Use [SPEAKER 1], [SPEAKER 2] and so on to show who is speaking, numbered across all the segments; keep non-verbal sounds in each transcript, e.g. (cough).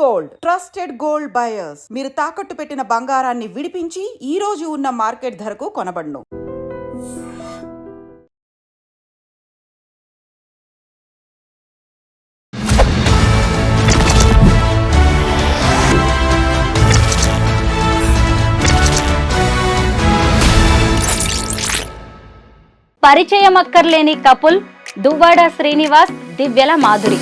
[SPEAKER 1] Gold. Trusted gold buyers. మీరు తాకట్టు పెట్టిన బంగారాన్ని విడిపించి ఈ రోజు ఉన్న మార్కెట్ ధరకు కొనబడును.
[SPEAKER 2] పరిచయం అక్కర్లేని కపుల్ దువ్వాడ శ్రీనివాస్ దివ్యల మాధురి.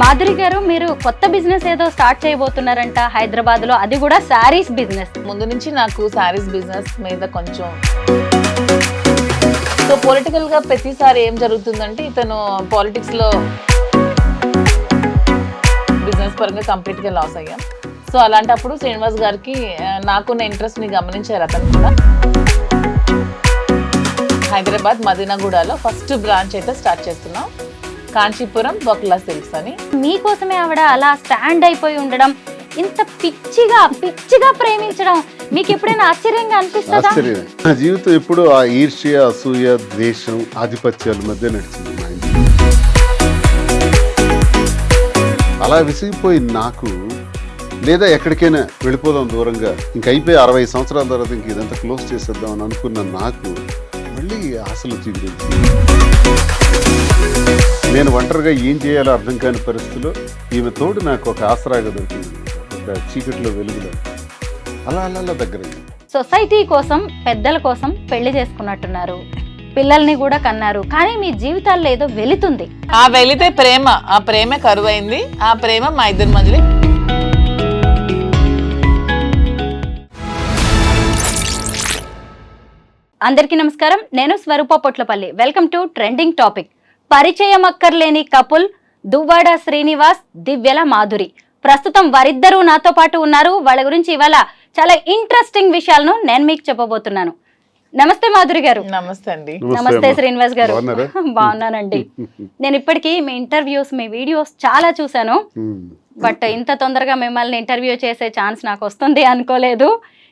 [SPEAKER 2] మాధురి గారు మీరు కొత్త బిజినెస్ ఏదో స్టార్ట్ చేయబోతున్నారంట హైదరాబాద్లో అది కూడా శారీస్ బిజినెస్.
[SPEAKER 3] ముందు నుంచి నాకు శారీస్ బిజినెస్ మీద కొంచెం సో పొలిటికల్గా ప్రతిసారి ఏం జరుగుతుందంటే ఇతను పాలిటిక్స్లో బిజినెస్ పరంగా కంప్లీట్గా లాస్ అయ్యాం. సో అలాంటప్పుడు శ్రీనివాస్ గారికి నాకున్న ఇంట్రెస్ట్ని గమనించారు అతను కూడా. హైదరాబాద్ మదీనాగూడలో ఫస్ట్ బ్రాంచ్ అయితే స్టార్ట్ చేస్తున్నాం. కాంచీపురం బొక్లా సిల్క్స్ అని.
[SPEAKER 2] మీకోసమే ఆవిడ అలా స్టాండ్ అయిపోయి ఉండడం ఇంత పిచ్చిగా పిచ్చిగా ప్రేమించడం మీకు ఎప్పుడైనా ఆశ్చర్యంగా అనిపిస్తుందా?
[SPEAKER 4] ఆశ్చర్యమే నా జీవితం ఎప్పుడు ఆ ఈర్ష్య అసూయ ద్వేషం ఆధిపత్యాల మధ్య నడిచింది అలా విసిగిపోయి నాకు లేదా ఎక్కడికైనా వెళ్ళిపోదాం దూరంగా ఇంక అయిపోయి అరవై సంవత్సరాల తర్వాత ఇంక ఇదంతా క్లోజ్ చేసేద్దాం అని అనుకున్న నాకు చిగురించి నేను ఒంటరిగా ఏం చేయాలో అర్థం కాని పరిస్థితిలో ఈమె తోడు నాకు ఒక ఆసరాగా దొరికింది. ఒక చీకట్లో వెలుగులో. అలా అలా అలా దగ్గరైంది.
[SPEAKER 2] సొసైటీ కోసం పెద్దల కోసం పెళ్ళి చేసుకున్నట్టున్నారు. పిల్లల్ని కూడా కన్నారు. కానీ మీ జీవితాల్లో ఏదో వెళుతుంది
[SPEAKER 3] ఆ వెళితే ప్రేమ ఆ ప్రేమ కరువైంది. ఆ ప్రేమ మా ఇద్దరి మధ్యలో
[SPEAKER 2] అందరికీ నమస్కారం. నేను Swaroopa Potlapalli. Welcome to trending topic పరిచయం అక్కర్లేని కపుల్ దువ్వాడ శ్రీనివాస్ దివ్యల మాధురి. ప్రస్తుతం వారిద్దరూ నాతో పాటు ఉన్నారు. వాళ్ళ గురించి ఇవాళ చాలా ఇంట్రెస్టింగ్ విషయాలను నేను మీకు చెప్పబోతున్నాను. నమస్తే మాధురి గారు.
[SPEAKER 3] నమస్తే అండి.
[SPEAKER 2] నమస్తే. శ్రీనివాస్ గారు? (laughs) బాగున్నానండి. నేను ఇప్పటికీ మీ ఇంటర్వ్యూస్ మీ వీడియోస్ చాలా చూశాను.
[SPEAKER 4] ఉమ్.
[SPEAKER 2] బట్ ఇంత తొందరగా మిమ్మల్ని ఇంటర్వ్యూ చేసే ఛాన్స్ నాకు వస్తుంది అనుకోలేదు.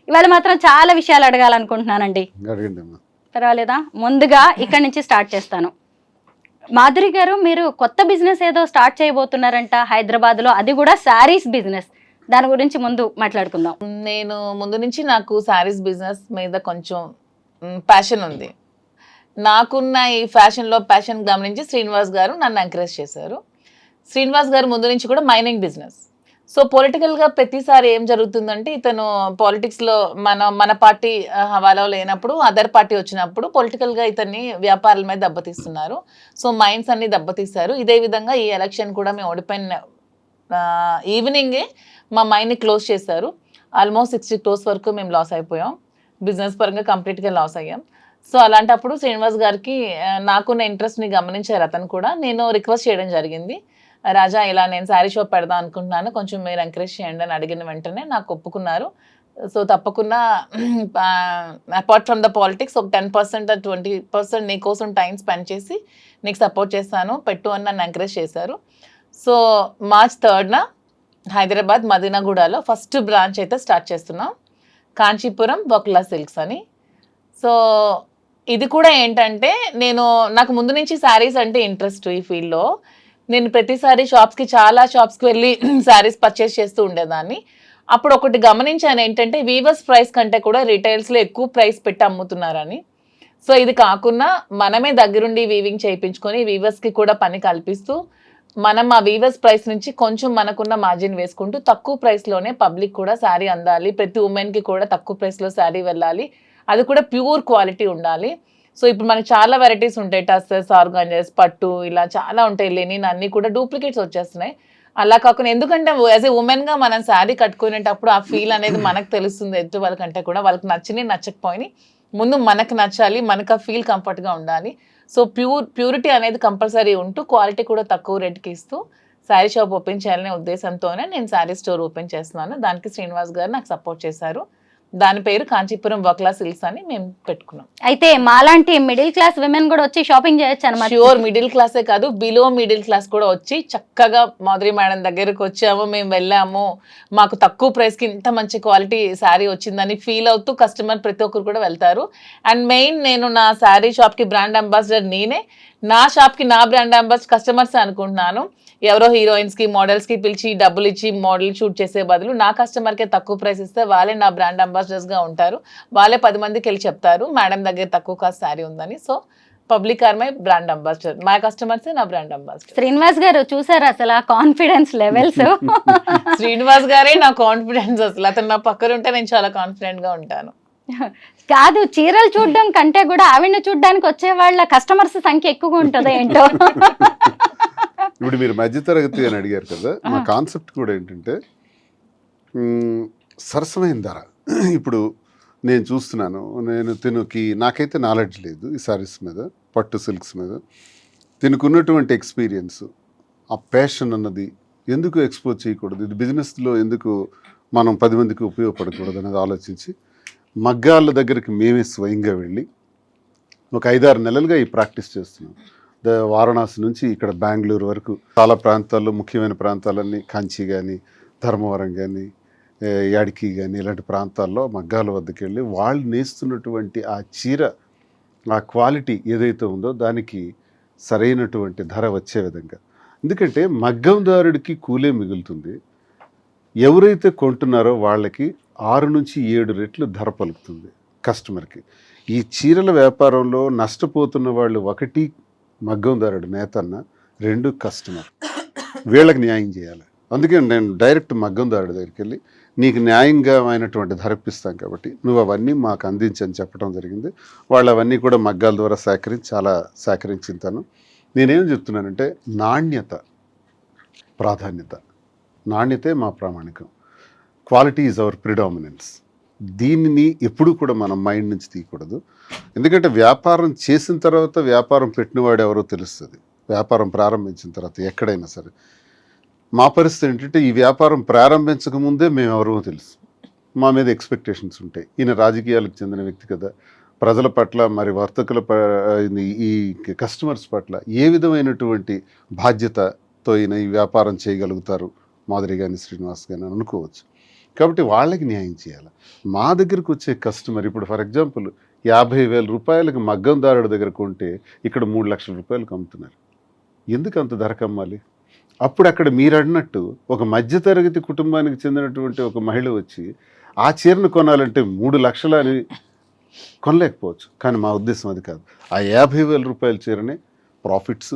[SPEAKER 2] ఇవాళ మాత్రం చాలా విషయాలు అడగాలనుకుంటున్నానండి.
[SPEAKER 4] అడగండి అమ్మా
[SPEAKER 2] పర్వాలేదా? ముందుగా ఇక్కడి నుంచి స్టార్ట్ చేస్తాను. మాధురి గారు మీరు కొత్త బిజినెస్ ఏదో స్టార్ట్ చేయబోతున్నారంట హైదరాబాద్లో అది కూడా శారీస్ బిజినెస్. దాని గురించి ముందు మాట్లాడుకుందాం.
[SPEAKER 3] నేను ముందు నుంచి నాకు శారీస్ బిజినెస్ మీద కొంచెం ప్యాషన్ ఉంది. నాకున్న ఈ ఫ్యాషన్లో ప్యాషన్ గమనించి శ్రీనివాస్ గారు నన్ను ఎంకరేజ్ చేశారు. శ్రీనివాస్ గారు ముందు నుంచి కూడా మైనింగ్ బిజినెస్ సో పొలిటికల్గా ప్రతిసారి ఏం జరుగుతుందంటే ఇతను పాలిటిక్స్లో మన మన పార్టీ హవాలో లేనప్పుడు అదర్ పార్టీ వచ్చినప్పుడు పొలిటికల్గా ఇతన్ని వ్యాపారాల మీద దెబ్బతీస్తున్నారు. సో మైండ్స్ అన్ని దెబ్బతీస్తారు ఇదే విధంగా ఈ ఎలక్షన్ కూడా మేము ఓడిపోయిన ఈవినింగే మా మైండ్ని క్లోజ్ చేశారు. ఆల్మోస్ట్ సిక్స్టీ క్రోస్ వరకు మేము లాస్ అయిపోయాం. బిజినెస్ పరంగా కంప్లీట్గా లాస్ అయ్యాం. సో అలాంటప్పుడు శ్రీనివాస్ గారికి నాకున్న ఇంట్రెస్ట్ని గమనించారు అతను కూడా. నేను రిక్వెస్ట్ చేయడం జరిగింది. రాజా ఇలా నేను శారీ షాప్ పెడదాం అనుకుంటున్నాను కొంచెం మీరు ఎంకరేజ్ చేయండి అని అడిగిన వెంటనే నాకు ఒప్పుకున్నారు. సో తప్పకుండా అపార్ట్ ఫ్రమ్ ద పాలిటిక్స్ ఒక టెన్ పర్సెంట్ ట్వంటీ పర్సెంట్ నీకోసం టైం స్పెండ్ చేసి నీకు సపోర్ట్ చేస్తాను పెట్టు అని నన్ను ఎంకరేజ్ చేశారు. సో మార్చ్ థర్డ్న హైదరాబాద్ మదీనాగూడలో ఫస్ట్ బ్రాంచ్ అయితే స్టార్ట్ చేస్తున్నాం. కాంచీపురం బొక్లా సిల్క్స్ అని. సో ఇది కూడా ఏంటంటే నేను నాకు ముందు నుంచి శారీస్ అంటే ఇంట్రెస్ట్ ఈ ఫీల్డ్లో నేను ప్రతిసారి షాప్స్కి చాలా షాప్స్కి వెళ్ళి (clears throat) శారీస్ పర్చేస్ చేస్తూ ఉండేదాన్ని. అప్పుడు ఒకటి గమనించాను ఏంటంటే వీవర్స్ ప్రైస్ కంటే కూడా రిటైల్స్లో ఎక్కువ ప్రైస్ పెట్టి అమ్ముతున్నారని. సో ఇది కాకుండా మనమే దగ్గరుండి వీవింగ్ చేయించుకొని వీవర్స్కి కూడా పని కల్పిస్తూ మనం ఆ వీవర్స్ ప్రైస్ నుంచి కొంచెం మనకున్న మార్జిన్ వేసుకుంటూ తక్కువ ప్రైస్లోనే పబ్లిక్ కూడా శారీ అందాలి. ప్రతి ఉమెన్కి కూడా తక్కువ ప్రైస్లో శారీ వెళ్ళాలి. అది కూడా ప్యూర్ క్వాలిటీ ఉండాలి. సో ఇప్పుడు మనకి చాలా వెరైటీస్ ఉంటాయి. టస్సెస్ ఆర్గాంజెస్ పట్టు ఇలా చాలా ఉంటాయి. లెనిన్ అన్నీ కూడా డూప్లికేట్స్ వచ్చేస్తున్నాయి. అలా కాకుండా ఎందుకంటే యాజ్ ఏ ఉమెన్గా మనం శారీ కట్టుకునేటప్పుడు ఆ ఫీల్ అనేది మనకు తెలుస్తుంది. ఎదుటి వాళ్ళకంటే కూడా వాళ్ళకి నచ్చినాయి నచ్చకపోయినాయి ముందు మనకు నచ్చాలి మనకు ఆ ఫీల్ కంఫర్ట్గా ఉండాలి. సో ప్యూర్ ప్యూరిటీ అనేది కంపల్సరీ ఉంటూ క్వాలిటీ కూడా తక్కువ రేట్కి ఇస్తూ శారీ షాప్ ఓపెన్ చేయాలనే ఉద్దేశంతోనే నేను శారీ స్టోర్ ఓపెన్ చేస్తున్నాను. దానికి శ్రీనివాస్ గారు నాకు సపోర్ట్ చేశారు. దాని పేరు కాంచీపురం వక్లా సిల్క్స్ అని మేము పెట్టుకున్నాం.
[SPEAKER 2] అయితే మాలాంటి మిడిల్ క్లాస్ విమెన్ కూడా వచ్చి షాపింగ్ చేయొచ్చు అనమాట
[SPEAKER 3] ప్యూర్ మిడిల్ క్లాసే కాదు బిలో మిడిల్ క్లాస్ కూడా వచ్చి చక్కగా మాధురి మేడం దగ్గరకు వచ్చాము మేము వెళ్ళాము. మాకు తక్కువ ప్రైస్కి ఇంత మంచి క్వాలిటీ శారీ వచ్చిందని ఫీల్ అవుతూ కస్టమర్ ప్రతి ఒక్కరు కూడా వెళ్తారు. అండ్ మెయిన్ నేను నా శారీ షాప్కి బ్రాండ్ అంబాసిడర్ నేనే. నా షాప్కి నా బ్రాండ్ అంబాస్ కస్టమర్స్ అనుకుంటున్నాను. ఎవరో హీరోయిన్స్కి మోడల్స్కి పిలిచి డబ్బులు ఇచ్చి మోడల్ షూట్ చేసే బదులు నా కస్టమర్ కే తక్కువ ప్రైస్ ఇస్తే వాళ్ళే నా బ్రాండ్ అంబాసిడర్స్గా ఉంటారు. వాళ్ళే పది మందికి వెళ్ళి చెప్తారు మేడం దగ్గర తక్కువ కాస్ట్ శారీ ఉందని. So public are my brand ambassador మా కస్టమర్స్ నా బ్రాండ్ అంబాసిడర్
[SPEAKER 2] శ్రీనివాస్ గారు చూసారు అసలు ఆ కాన్ఫిడెన్స్ లెవెల్స్ (laughs)
[SPEAKER 3] శ్రీనివాస్ గారే నా కాన్ఫిడెన్స్ అసలు. అతను నా పక్కన ఉంటే నేను చాలా కాన్ఫిడెంట్గా ఉంటాను.
[SPEAKER 2] కాదు చీరలు చూడడం కంటే కూడా ఆవిడని చూడడానికి వచ్చే వాళ్ళ కస్టమర్స్ సంఖ్య ఎక్కువగా ఉంటుందో ఏంటో? (laughs)
[SPEAKER 4] ఇప్పుడు మీరు మధ్యతరగతి అని అడిగారు కదా మా కాన్సెప్ట్ కూడా ఏంటంటే సరసమైన ధర. ఇప్పుడు నేను చూస్తున్నాను నేను తినుకి నాకైతే నాలెడ్జ్ లేదు ఈ సారీస్ మీద పట్టు సిల్క్స్ మీద. తినుకున్నటువంటి ఎక్స్పీరియన్స్ ఆ ప్యాషన్ అన్నది ఎందుకు ఎక్స్పోజ్ చేయకూడదు? ఇది బిజినెస్లో ఎందుకు మనం పది మందికి ఉపయోగపడకూడదు అనేది ఆలోచించి మగ్గాళ్ళ దగ్గరికి మేమే స్వయంగా వెళ్ళి ఒక ఐదారు నెలలుగా ఈ ప్రాక్టీస్ చేస్తున్నాం. వారణాసి నుంచి ఇక్కడ బెంగళూరు వరకు చాలా ప్రాంతాల్లో ముఖ్యమైన ప్రాంతాలన్నీ కంచి కానీ ధర్మవరం కానీ యాడికి కానీ ఇలాంటి ప్రాంతాల్లో మగ్గాల వద్దకు వెళ్ళి వాళ్ళు నేస్తున్నటువంటి ఆ చీర ఆ క్వాలిటీ ఏదైతే ఉందో దానికి సరైనటువంటి ధర వచ్చే విధంగా. ఎందుకంటే మగ్గందారుడికి కూలే మిగులుతుంది. ఎవరైతే కొంటున్నారో వాళ్ళకి ఆరు నుంచి ఏడు రెట్లు ధర పలుకుతుంది కస్టమర్కి. ఈ చీరల వ్యాపారంలో నష్టపోతున్న వాళ్ళు ఒకటి మగ్గందారుడు నేతన్న రెండు కస్టమర్. వీళ్ళకి న్యాయం చేయాలి. అందుకే నేను డైరెక్ట్ మగ్గందారుడి దగ్గరికి వెళ్ళి నీకు న్యాయంగా అయినటువంటి ధర కాబట్టి నువ్వు అవన్నీ మాకు అందించని చెప్పడం జరిగింది. వాళ్ళు అవన్నీ కూడా మగ్గాల ద్వారా సేకరించి చాలా సేకరించింతాను నేనేం చెప్తున్నానంటే నాణ్యత ప్రాధాన్యత. నాణ్యతే మా ప్రామాణికం. క్వాలిటీ ఈజ్ అవర్ ప్రిడామినెన్స్ దీనిని ఎప్పుడూ కూడా మనం మైండ్ నుంచి తీయకూడదు. ఎందుకంటే వ్యాపారం చేసిన తర్వాత వ్యాపారం పెట్టినవాడు ఎవరో తెలుస్తుంది. వ్యాపారం ప్రారంభించిన తర్వాత ఎక్కడైనా సరే. మా పరిస్థితి ఏంటంటే ఈ వ్యాపారం ప్రారంభించక ముందే మేము ఎవరో తెలుసు. మా మీద ఎక్స్పెక్టేషన్స్ ఉంటాయి. ఈయన రాజకీయాలకు చెందిన వ్యక్తి కదా. ప్రజల పట్ల మరి వర్తకుల ఈ- కస్టమర్స్ పట్ల ఏ విధమైనటువంటి బాధ్యతతో ఈయన ఈ వ్యాపారం చేయగలుగుతారు? మాదిరి కానీ శ్రీనివాస్ కానీ అనుకోవచ్చు. కాబట్టి వాళ్ళకి న్యాయం చేయాలి? మా దగ్గరకు వచ్చే కస్టమర్ ఇప్పుడు ఫర్ ఎగ్జాంపుల్ యాభై వేల రూపాయలకు మగ్గందారుడి దగ్గర కొంటే ఇక్కడ మూడు లక్షల రూపాయలకు అమ్ముతున్నారు. ఎందుకు అంత ధర కమ్మాలి అప్పుడు అక్కడ మీరు అడినట్టు ఒక మధ్యతరగతి కుటుంబానికి చెందినటువంటి ఒక మహిళ వచ్చి ఆ చీరను కొనాలంటే మూడు లక్షలు అని కొనలేకపోవచ్చు. కానీ మా ఉద్దేశం అది కాదు. ఆ యాభై వేల రూపాయల చీరనే ప్రాఫిట్స్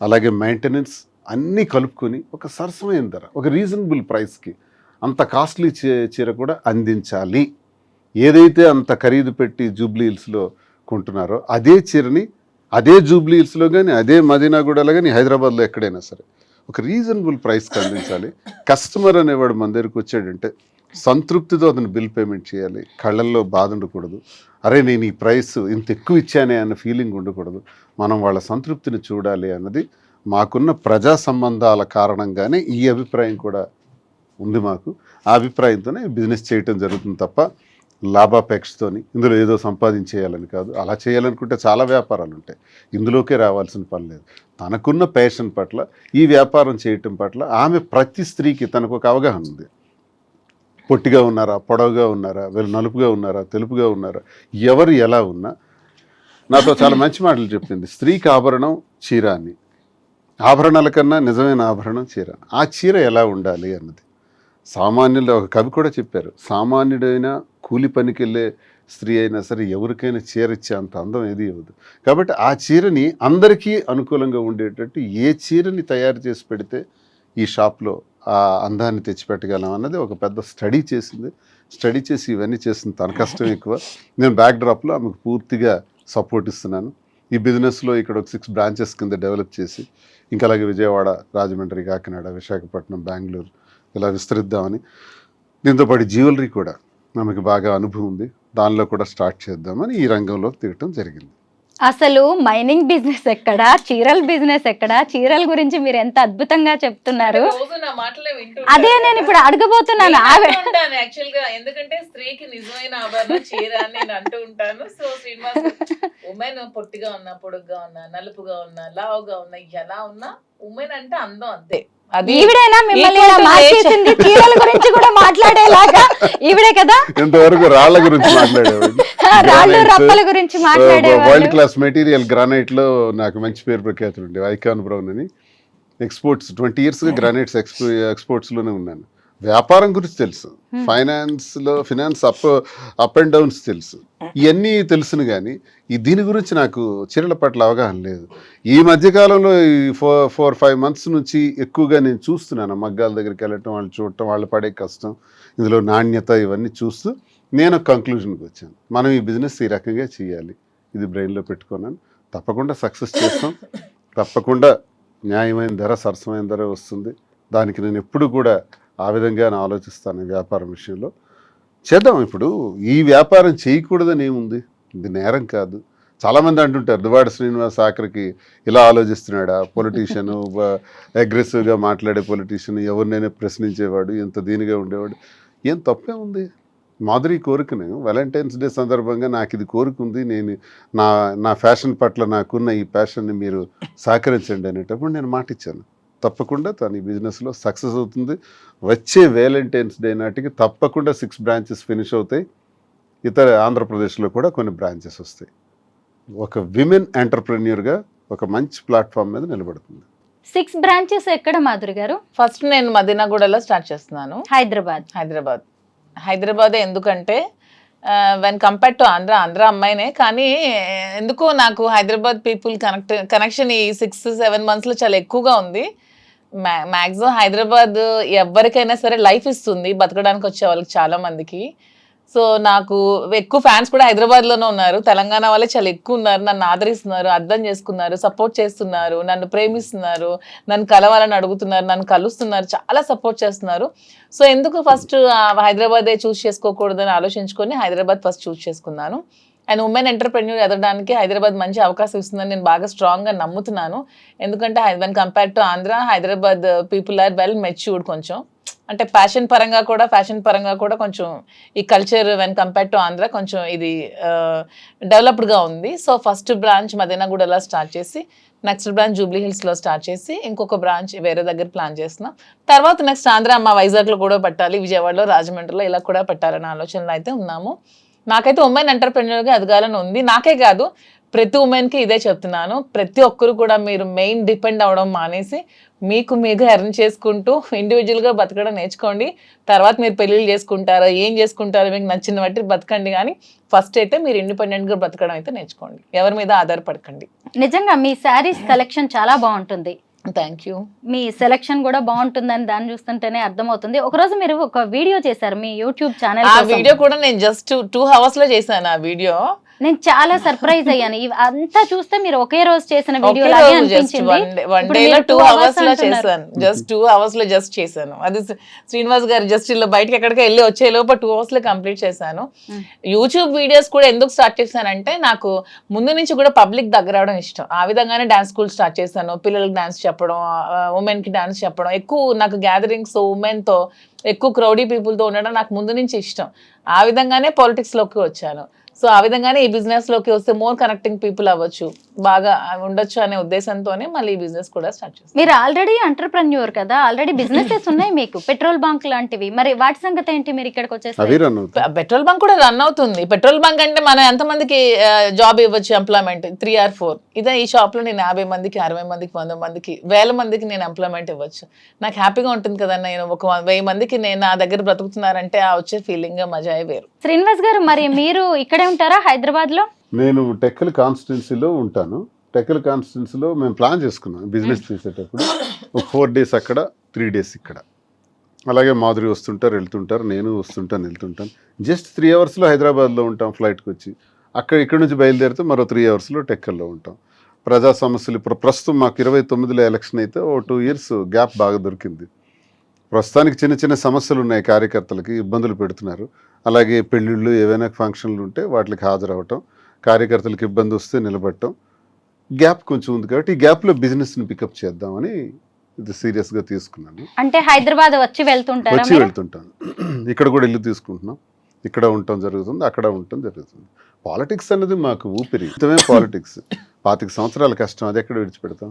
[SPEAKER 4] అలాగే మెయింటెనెన్స్ అన్నీ కలుపుకొని ఒక సరసమైన ధర ఒక రీజనబుల్ ప్రైస్కి అంత కాస్ట్లీ చీ చీర కూడా అందించాలి. ఏదైతే అంత ఖరీదు పెట్టి జూబ్లీ హిల్స్లో కొంటున్నారో అదే చీరని అదే జూబ్లీ హిల్స్లో కానీ అదే మదీనాగూడలో కానీ హైదరాబాద్లో ఎక్కడైనా సరే ఒక రీజనబుల్ ప్రైస్కి అందించాలి. కస్టమర్ అనేవాడు మన దగ్గరికి వచ్చాడంటే సంతృప్తితో అతను బిల్ పేమెంట్ చేయాలి. కళ్ళల్లో బాధ ఉండకూడదు. అరే నేను ఈ ప్రైస్ ఇంత ఎక్కువ ఇచ్చానే అన్న ఫీలింగ్ ఉండకూడదు. మనం వాళ్ళ సంతృప్తిని చూడాలి అన్నది మాకున్న ప్రజా సంబంధాల కారణంగానే ఈ అభిప్రాయం కూడా ఉంది మాకు. ఆ అభిప్రాయంతోనే బిజినెస్ చేయటం జరుగుతుంది తప్ప లాభాపేక్షతోని ఇందులో ఏదో సంపాదించేయాలని కాదు. అలా చేయాలనుకుంటే చాలా వ్యాపారాలు ఉంటాయి. ఇందులోకే రావాల్సిన పని లేదు. తనకున్న ప్యాషన్ పట్ల ఈ వ్యాపారం చేయటం పట్ల ఆమె ప్రతి స్త్రీకి తనకు ఒక అవగాహన ఉంది. పొట్టిగా ఉన్నారా పొడవుగా ఉన్నారా వీళ్ళు నలుపుగా ఉన్నారా తెలుపుగా ఉన్నారా ఎవరు ఎలా ఉన్నా. నాతో చాలా మంచి మాటలు చెప్పింది. స్త్రీకి ఆభరణం చీర అని. ఆభరణాల కన్నా నిజమైన ఆభరణం చీర. ఆ చీర ఎలా ఉండాలి అన్నది. సామాన్యులు ఒక కవి కూడా చెప్పారు సామాన్యుడైన కూలి పనికి వెళ్ళే స్త్రీ అయినా సరే ఎవరికైనా చీర ఇచ్చే అంత అందం ఏది ఇవ్వదు. కాబట్టి ఆ చీరని అందరికీ అనుకూలంగా ఉండేటట్టు ఏ చీరని తయారు చేసి పెడితే ఈ షాప్లో ఆ అందాన్ని తెచ్చిపెట్టగలం అన్నది ఒక పెద్ద స్టడీ చేసింది. స్టడీ చేసి ఇవన్నీ చేసింది తన కష్టం ఎక్కువ. నేను బ్యాక్ డ్రాప్లో ఆమెకు పూర్తిగా సపోర్ట్ ఇస్తున్నాను. ఈ బిజినెస్లో ఇక్కడ ఒక సిక్స్ బ్రాంచెస్ కింద డెవలప్ చేసి ఇంకా అలాగే విజయవాడ రాజమండ్రి కాకినాడ విశాఖపట్నం బెంగళూరు ఇలా విస్తరిద్దామని. దీంతో పాటు జ్యువెలరీ కూడా ఆమెకు బాగా అనుభవం ఉంది. దానిలో కూడా స్టార్ట్ చేద్దామని ఈ రంగంలోకి దిగటం జరిగింది.
[SPEAKER 2] అసలు మైనింగ్ బిజినెస్ ఎక్కడా? చీరల బిజినెస్ ఎక్కడా? చీరల గురించి మీరు ఎంత అద్భుతంగా చెప్తున్నారు. అదే నేను ఇప్పుడు అడగబోతున్నాను.
[SPEAKER 3] యాక్చువల్గా ఎందుకంటే స్త్రీకి నిజమైన ఆభరణం చీర అని నేను అంటూ ఉంటాను. సో శ్రీనివాస్ ఉమెన్ పొట్టిగా ఉన్నా పొడుగ్గా ఉన్నా నలుపుగా ఉన్నా లావుగా ఉన్నా ఎలా ఉన్నా ఉమెన్ అంటే అందం అంతే.
[SPEAKER 2] ఈవిడేనా మిమ్మల్ని
[SPEAKER 3] Equal
[SPEAKER 2] ఇలా
[SPEAKER 3] to
[SPEAKER 2] మార్చేసింది
[SPEAKER 3] nature.
[SPEAKER 2] చీరల గురించి కూడా మాట్లాడేలాగా? ఈవిడే కదా?
[SPEAKER 4] ఇంతవరకు రాళ్ళ గురించి మాట్లాడేవాడిని (laughs)
[SPEAKER 2] రాళ్ళు రప్పల గురించి
[SPEAKER 4] వరల్డ్ క్లాస్ మెటీరియల్ గ్రానైట్లో నాకు మంచి పేరు ప్రఖ్యాతులు ఉండే ఐకాన్ బ్రౌన్ అని. ఎక్స్పోర్ట్స్ ట్వంటీ ఇయర్స్గా గ్రానైట్స్ ఎక్స్పో ఎక్స్పోర్ట్స్లోనే ఉన్నాను. వ్యాపారం గురించి తెలుసు. ఫైనాన్స్లో finance up up and downs తెలుసు. ఇవన్నీ తెలుసును కానీ ఈ దీని గురించి నాకు చీరల పట్ల అవగాహన లేదు. ఈ మధ్య కాలంలో ఈ ఫోర్ ఫోర్ ఫైవ్ మంత్స్ నుంచి ఎక్కువగా నేను చూస్తున్నాను. మగ్గాల దగ్గరికి వెళ్ళటం వాళ్ళు చూడటం వాళ్ళు పడే కష్టం ఇందులో నాణ్యత ఇవన్నీ చూస్తూ నేను కంక్లూజన్కి వచ్చాను. మనం ఈ బిజినెస్ ఈ రకంగా చేయాలి. ఇది బ్రెయిన్లో పెట్టుకున్నాను. తప్పకుండా సక్సెస్ చేస్తాం. తప్పకుండా న్యాయమైన ధర సరసమైన ధర వస్తుంది. దానికి నేను ఎప్పుడు కూడా ఆ విధంగా ఆలోచిస్తాను వ్యాపారం విషయంలో. చేద్దాం ఇప్పుడు. ఈ వ్యాపారం చేయకూడదని ఏముంది? ఇది నేరం కాదు. చాలామంది అంటుంటారు దువాడ శ్రీనివాస్ ఆఖరికి ఇలా ఆలోచిస్తున్నాడా? పొలిటీషియన్ అగ్రెసివ్గా మాట్లాడే పొలిటీషియన్ ఎవరినైనా ప్రశ్నించేవాడు ఎంత దీనిగా ఉండేవాడు? ఏం తప్పే ఉంది. మాధురి కోరికను వ్యాలంటైన్స్ డే సందర్భంగా నాకు ఇది కోరిక ఉంది నేను నా నా ఫ్యాషన్ పట్ల నాకున్న ఈ ప్యాషన్ని మీరు సహకరించండి అనేటప్పుడు నేను మాట ఇచ్చాను తప్పకుండా తను ఈ బిజినెస్లో సక్సెస్ అవుతుంది. వచ్చే వ్యాలంటైన్స్ డే నాటికి తప్పకుండా సిక్స్ బ్రాంచెస్ ఫినిష్ అవుతాయి. ఇతర ఆంధ్రప్రదేశ్లో కూడా కొన్ని బ్రాంచెస్ వస్తాయి. ఒక విమెన్ ఎంటర్ప్రెన్యూర్గా ఒక మంచి ప్లాట్ఫామ్ మీద నిలబడుతుంది.
[SPEAKER 2] సిక్స్ బ్రాంచెస్ ఎక్కడ మాధురి గారు?
[SPEAKER 3] ఫస్ట్ నేను మదీనాగూడలో స్టార్ట్ చేస్తున్నాను.
[SPEAKER 2] హైదరాబాద్.
[SPEAKER 3] హైదరాబాద్. హైదరాబాద్ ఎందుకంటే when compare to Andhra Andhra అమ్మాయినే. కానీ ఎందుకు నాకు హైదరాబాద్ పీపుల్ కనెక్ట్ కనెక్షన్ ఈ సిక్స్ సెవెన్ మంత్స్లో చాలా ఎక్కువగా ఉంది. మ్యా మ్యాక్సిమం హైదరాబాద్ ఎవరికైనా సరే లైఫ్ ఇస్తుంది. బతకడానికి వచ్చే వాళ్ళకి చాలా మందికి. సో నాకు ఎక్కువ ఫ్యాన్స్ కూడా హైదరాబాద్లోనే ఉన్నారు. తెలంగాణ వాళ్ళే చాలా ఎక్కువ ఉన్నారు. నన్ను ఆదరిస్తున్నారు అర్థం చేసుకున్నారు సపోర్ట్ చేస్తున్నారు నన్ను ప్రేమిస్తున్నారు నన్ను కలవాలని అడుగుతున్నారు నన్ను కలుస్తున్నారు చాలా సపోర్ట్ చేస్తున్నారు. సో ఎందుకు ఫస్ట్ హైదరాబాదే చూస్ చేసుకోకూడదని ఆలోచించుకొని హైదరాబాద్ ఫస్ట్ చూస్ చేసుకున్నాను. అండ్ ఉమెన్ ఎంటర్ప్రెన్యూర్ ఎదగడానికి హైదరాబాద్ మంచి అవకాశం ఇస్తుందని నేను బాగా స్ట్రాంగ్గా నమ్ముతున్నాను. ఎందుకంటే when compare to Andhra Hyderabad people are well matured కొంచెం. అంటే ఫ్యాషన్ పరంగా కూడా ఫ్యాషన్ పరంగా కూడా కొంచెం ఈ culture when compare to Andhra కొంచెం ఇది డెవలప్డ్గా ఉంది. సో ఫస్ట్ బ్రాంచ్ మదీనాగూడలో స్టార్ట్ చేసి నెక్స్ట్ బ్రాంచ్ జూబ్లీ హిల్స్లో స్టార్ట్ చేసి ఇంకొక బ్రాంచ్ వేరే దగ్గర ప్లాన్ చేస్తున్నాం. తర్వాత నెక్స్ట్ ఆంధ్ర మా వైజాగ్లో కూడా పెట్టాలి విజయవాడలో రాజమండ్రిలో ఇలా కూడా పెట్టాలనే ఆలోచనలో అయితే ఉన్నాము. నాకైతే ఉమెన్ ఎంటర్ప్రెన్యూర్గా ఎదగాలని ఉంది. నాకే కాదు ప్రతి ఉమెన్కి ఇదే చెప్తున్నాను. ప్రతి ఒక్కరు కూడా మీరు మెయిన్ డిపెండ్ అవ్వడం మానేసి మీకు మీకు ఎర్న్ చేసుకుంటూ ఇండివిజువల్గా బతకడం నేర్చుకోండి. తర్వాత మీరు పెళ్ళిళ్ళు చేసుకుంటారో ఏం చేసుకుంటారో మీకు నచ్చిన బట్టి బతకండి. కానీ ఫస్ట్ అయితే మీరు ఇండిపెండెంట్గా బతకడం అయితే నేర్చుకోండి. ఎవరి మీద ఆధారపడకండి.
[SPEAKER 2] నిజంగా మీ శారీస్ కలెక్షన్ చాలా బాగుంటుంది.
[SPEAKER 3] థ్యాంక్ యూ
[SPEAKER 2] మీ సెలెక్షన్ కూడా బాగుంటుందని దాన్ని చూస్తుంటేనే అర్థమవుతుంది. ఒకరోజు మీరు ఒక వీడియో చేశారు మీ యూట్యూబ్ ఛానల్
[SPEAKER 3] ఆ వీడియో కూడా నేను జస్ట్ టూ అవర్స్లో చేశాను ఆ వీడియో
[SPEAKER 2] నేను చాలా సర్ప్రైజ్ అయ్యాను. ఇవి అంతా చూస్తే మీరు ఒకే రోజు చేసిన వీడియో లాగే అనిపించింది.
[SPEAKER 3] టూ
[SPEAKER 2] అవర్స్లో.
[SPEAKER 3] చేశాను. జస్ట్ టూ అవర్స్లో జస్ట్ చేశాను. అది శ్రీ- శ్రీనివాస్ గారు జస్ట్ ఇలా బయటకి ఎక్కడికి వెళ్ళి వచ్చే లోపు టూ అవర్స్లో కంప్లీట్ చేశాను. యూట్యూబ్ వీడియోస్ కూడా ఎందుకు స్టార్ట్ చేశానంటే నాకు ముందు నుంచి కూడా పబ్లిక్ దగ్గర అవడం ఇష్టం. ఆ విధంగానే డాన్స్ స్కూల్ స్టార్ట్ చేశాను. పిల్లలకి డాన్స్ చెప్పడం ఉమెన్కి డాన్స్ చెప్పడం. ఎక్కువ నాకు గ్యాదరింగ్స్ ఉమెన్తో ఎక్కువ క్రౌడీ పీపుల్తో ఉండడం నాకు ముందు నుంచి ఇష్టం. ఆ విధంగానే పాలిటిక్స్లోకి వచ్చాను. సో ఆ విధంగానే ఈ బిజినెస్లోకి వస్తే మోర్ కనెక్టింగ్ పీపుల్ అవ్వచ్చు. బాగా ఉండొచ్చు అనే ఉద్దేశంతోనే మళ్ళీ ఈ బిజినెస్ కూడా స్టార్ట్ చేస్తాను
[SPEAKER 2] మీరు ఆల్రెడీ ఎంటర్ప్రెన్యూర్ కదా ఆల్రెడీ బిజినెసెస్ ఉన్నాయి మీకు. పెట్రోల్ బంక్ లాంటివి. మరి వాటి సంగతి ఏంటి మీరు ఇక్కడికి వచ్చేసి
[SPEAKER 3] పెట్రోల్ బంక్ కూడా రన్ అవుతుంది. పెట్రోల్ బంక్ అంటే మనం ఎంతమందికి జాబ్ ఇవ్వచ్చు ఎంప్లాయ్మెంట్ త్రీ ఆర్ ఫోర్ ఇదే ఈ షాప్లో నేను యాభై మందికి అరవై మందికి వంద మందికి వేల మందికి నేను ఎంప్లాయ్మెంట్ ఇవ్వచ్చు. నాకు హ్యాపీగా ఉంటుంది కదా నేను ఒక వెయ్యి మందికి నేను నా దగ్గర బ్రతుకుతున్నారంటే ఆ వచ్చే ఫీలింగ్ మజా వేరు.
[SPEAKER 2] శ్రీనివాస్ గారు మరి మీరు ఇక్కడే ఉంటారా హైదరాబాద్లో
[SPEAKER 4] నేను టెక్కల్ కాన్స్టిట్యున్సీలో ఉంటాను. టెక్కల్ కాన్స్టిట్యున్సీలో మేము ప్లాన్ చేసుకున్నాం బిజినెస్ చేసేటప్పుడు. ఒక ఫోర్ డేస్ అక్కడ త్రీ డేస్ ఇక్కడ. అలాగే మాధురి వస్తుంటారు వెళ్తుంటారు నేను వస్తుంటాను వెళ్తుంటాను. జస్ట్ త్రీ అవర్స్లో హైదరాబాద్లో ఉంటాం ఫ్లైట్కి వచ్చి అక్కడ ఇక్కడ నుంచి బయలుదేరితే మరో త్రీ అవర్స్లో టెక్కల్లో ఉంటాం. ప్రజా సమస్యలు ఇప్పుడు ప్రస్తుతం మాకు ఇరవై తొమ్మిదిలో ఎలక్షన్ అయితే ఓ టూ ఇయర్స్ గ్యాప్ బాగా దొరికింది. ప్రస్తుతానికి చిన్న చిన్న సమస్యలు ఉన్నాయి కార్యకర్తలకి ఇబ్బందులు పెడుతున్నారు. అలాగే పెళ్ళిళ్ళు ఏవైనా ఫంక్షన్లు ఉంటే వాటికి హాజరవటం కార్యకర్తలకు ఇబ్బంది వస్తే నిలబడటం గ్యాప్ కొంచెం ఉంది కాబట్టి ఈ గ్యాప్లో బిజినెస్ని పికప్ చేద్దామని ఇది సీరియస్గా తీసుకున్నాను.
[SPEAKER 2] అంటే హైదరాబాద్ వచ్చి వెళ్తుంటారా
[SPEAKER 4] వచ్చి వెళ్తుంటాను. ఇక్కడ కూడా ఇల్లు తీసుకుంటున్నాం. ఇక్కడ ఉండటం జరుగుతుంది అక్కడ ఉండటం జరుగుతుంది. పాలిటిక్స్ అనేది మాకు ఊపిరి. పాలిటిక్స్? పాతిక సంవత్సరాల కష్టం అది ఎక్కడ విడిచిపెడతాం?